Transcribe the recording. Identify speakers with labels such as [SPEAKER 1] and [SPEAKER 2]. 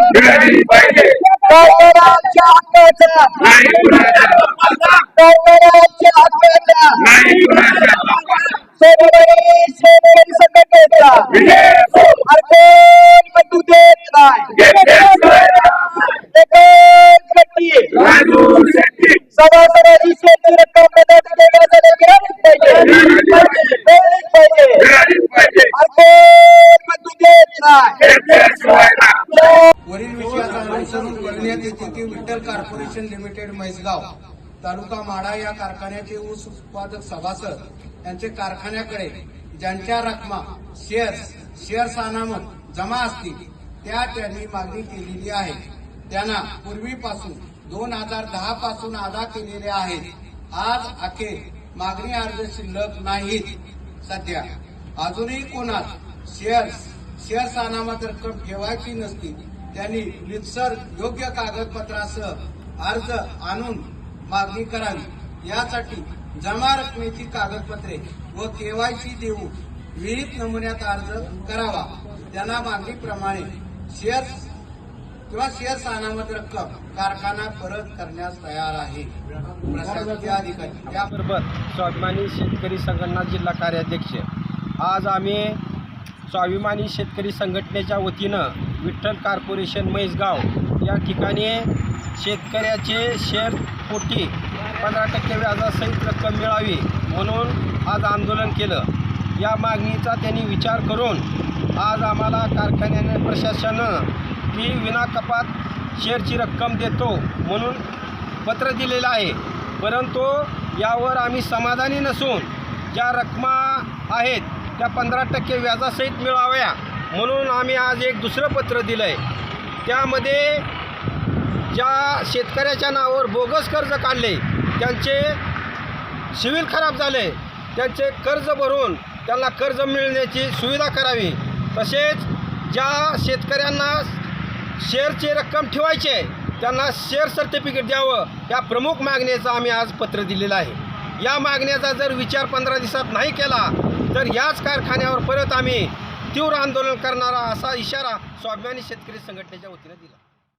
[SPEAKER 1] मिळाली पाहिजे
[SPEAKER 2] कामगारांच्या हक्काचा.
[SPEAKER 1] नाही
[SPEAKER 2] कामगारांच्या हक्काचा.
[SPEAKER 1] नाही
[SPEAKER 2] सोमवारी शेतकरी संघटनेचा. अर्कोण बंधू देत नाही. एकच
[SPEAKER 1] शेट्टी.
[SPEAKER 2] सभासदाची शेती रक्कम पन्नास टक्के व्याजाने मिळालीच पाहिजे मिळालीच पाहिजे
[SPEAKER 1] मिळालीच पाहिजे
[SPEAKER 2] अर्कोण बंधू देत नाही.
[SPEAKER 3] करण्यात येते ती विठ्ठल कॉर्पोरेशन लिमिटेड म्हैसगाव तालुका माडा या कारखान्याचे ऊस उत्पादक सभासद यांचे कारखान्याकडे ज्यांच्या रकमा शेअर्स शेअर्स अनामत जमा असतील त्या त्यांनी मागणी केलेली आहे. त्यांना पूर्वीपासून दोन हजार दहा पासून अदा केलेले आहेत. आज अखेर मागणी अर्ज शिल्लक नाहीत. सध्या अजूनही कोणात शेअर्स शेअर्स अनामत रक्कम ठेवायची नसतील त्यांनी लिप्सर योग्य कागदपत्रासह अर्ज आणून मागणी करावी. यासाठी जमा रकमेची कागदपत्रे व केवायसी देऊन विहित नमुन्यात अर्ज करावा. त्यांना मागणीप्रमाणे शेअर्स किंवा शेअर्स अनामत रक्कम कारखाना परत करण्यास तयार आहे. प्रशासकीय अधिकारी
[SPEAKER 4] त्याबरोबर स्वाभिमानी शेतकरी संघटना जिल्हा कार्याध्यक्ष. आज आम्ही स्वाभिमानी शेतकरी संघटनेच्या वतीनं विठ्ठल कॉर्पोरेशन म्हैसगाव. या ठिकाणी शेतकऱ्याचे शेअर पोटी पंधरा टक्के व्याजासहित रक्कम मिळावी म्हणून आज आंदोलन केलं. या मागणीचा त्यांनी विचार करून आज आम्हाला कारखान्याने प्रशासनानं की विनाकपात शेअरची रक्कम देतो म्हणून पत्र दिलेलं आहे. परंतु यावर आम्ही समाधानी नसून ज्या रकमा आहेत त्या पंधरा टक्के व्याजासहित मिळाव्या. म्हणून आम्ही आज एक दुसरं पत्र दिलं आहे त्यामध्ये ज्या शेतकऱ्याच्या नावावर बोगस कर्ज काढले त्यांचे सिव्हिल खराब झाले त्यांचे कर्ज भरून त्यांना कर्ज मिळण्याची सुविधा करावी. तसेच ज्या शेतकऱ्यांना शेअरची रक्कम ठेवायची आहे त्यांना शेअर सर्टिफिकेट द्यावं या प्रमुख मागणीचं आम्ही आज पत्र दिलेलं आहे. या मागण्याचा जर विचार पंधरा दिवसात नाही केला तर याच कारखान्यावर परत आम्ही तीव्र आंदोलन करणारा असा इशारा स्वाभिमानी शेतकरी संघटनेच्या वतीनं दिला.